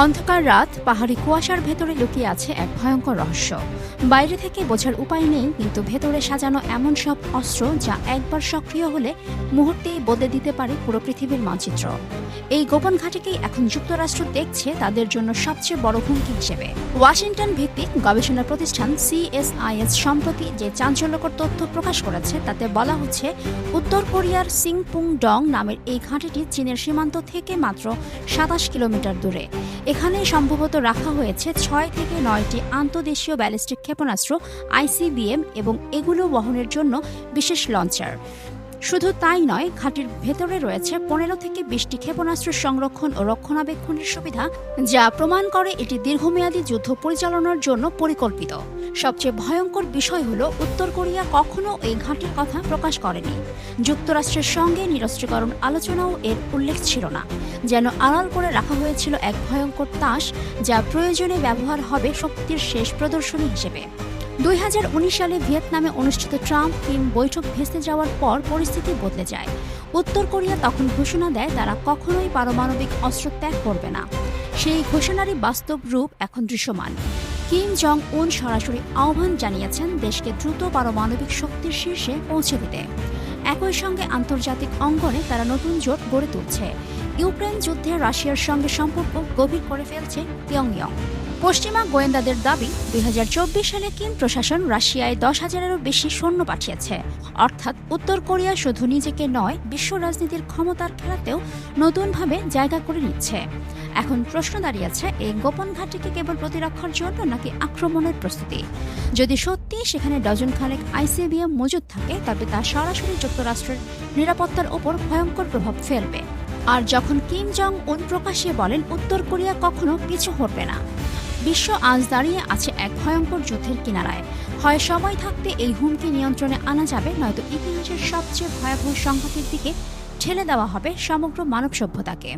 অন্ধকার রাত, পাহাড়ি কুয়াশার ভেতরে লুকিয়ে আছে এক ভয়ঙ্কর রহস্য। বাইরে থেকে বোঝার উপায় নেই, কিন্তু ভেতরে সাজানো এমন সব অস্ত্র যা একবার সক্রিয় হলে মুহূর্তেই বদলে দিতে পারে পুরো পৃথিবীর মানচিত্র। এই গোপন ঘাটিকেই এখন যুক্তরাষ্ট্র দেখছে তাদের জন্য সবচেয়ে বড় হুমকি হিসেবে। ওয়াশিংটন ভিত্তিক গবেষণা প্রতিষ্ঠান সিএসআইএস সম্প্রতি যে চাঞ্চল্যকর তথ্য প্রকাশ করেছে, তাতে বলা হচ্ছে, উত্তর কোরিয়ার সিংপুং ডং নামের এই ঘাঁটিটি চীনের সীমান্ত থেকে মাত্র সাতাশ কিলোমিটার দূরে। এখানে সম্ভবত রাখা হয়েছে ছয় থেকে নয়টি আন্তদেশীয় ব্যালিস্টিক ক্ষেপণাস্ত্র, আইসিবিএম এবং এগুলো বহনের জন্য বিশেষ লঞ্চার। শুধু তাই নয়, ঘাটির ভেতরে রয়েছে পনেরো থেকে বিশটি ক্ষেপণাস্ত্র সংরক্ষণ ও রক্ষণাবেক্ষণের সুবিধা, যা প্রমাণ করে এটি দীর্ঘমেয়াদী যুদ্ধ পরিচালনার জন্য পরিকল্পিত। সবচেয়ে ভয়ঙ্কর বিষয় হল, উত্তর কোরিয়া কখনো এই ঘাঁটির কথা প্রকাশ করেনি। যুক্তরাষ্ট্রের সঙ্গে নিরস্ত্রীকরণ আলোচনাও এর উল্লেখ ছিল না। যেন আড়াল করে রাখা হয়েছিল এক ভয়ঙ্কর তাস, যা প্রয়োজনে ব্যবহার হবে শক্তির শেষ প্রদর্শনী হিসেবে। দুই হাজার উনিশ সালে ভিয়েতনামে অনুষ্ঠিত ট্রাম্প কিম বৈঠক ভেস্তে যাওয়ার পর পরিস্থিতি বদলে যায়। উত্তর কোরিয়া তখন ঘোষণা দেয়, তারা কখনোই পারমাণবিক অস্ত্র ত্যাগ করবে না। সেই ঘোষণারই বাস্তব রূপ এখন দৃশ্যমান। কিম জং উন সরাসরি আহ্বান জানিয়েছেন দেশকে দ্রুত পারমাণবিক শক্তির শীর্ষে পৌঁছে দিতে। একই সঙ্গে আন্তর্জাতিক অঙ্গনে তারা নতুন জোট গড়ে তুলছে। ইউক্রেন যুদ্ধে রাশিয়ার সঙ্গে সম্পর্ক গভীর করে ফেলছে পিয়ংইয়ং। পশ্চিমা গোয়েন্দাদের দাবি, দুই হাজার চব্বিশ সালে কিম প্রশাসন রাশিয়ায় দশ হাজারেরও বেশি সৈন্য পাঠিয়েছে। অর্থাৎ উত্তর কোরিয়া শুধু নিজেকে নয়, বিশ্ব রাজনীতির ক্ষমতার খেলাতেও নতুনভাবে জায়গা করে নিচ্ছে। এখন প্রশ্ন দাঁড়িয়েছে এই গোপন ঘাটিকে কেবল প্রতিরক্ষার জন্য নাকি আক্রমণের প্রস্তুতি? যদি সত্যি সেখানে ডজন খানেক আইসিবিএম মজুদ থাকে, তবে তা সরাসরি যুক্তরাষ্ট্রের নিরাপত্তার ওপর ভয়ঙ্কর প্রভাব ফেলবে। আর যখন কিম জং উন প্রকাশ্যে বলেন, উত্তর কোরিয়া কখনো পিছু হটবে না বিশ্ব আজ দাঁড়িয়ে আছে এক ভয়ঙ্কর যুদ্ধের কিনারায়। হয় সময় থাকতে এই হুমকি নিয়ন্ত্রণে আনা যাবে, নয়তো ইতিহাসের সবচেয়ে ভয়াবহ সংঘাতের দিকে ঠেলে দেওয়া হবে সমগ্র মানব সভ্যতাকে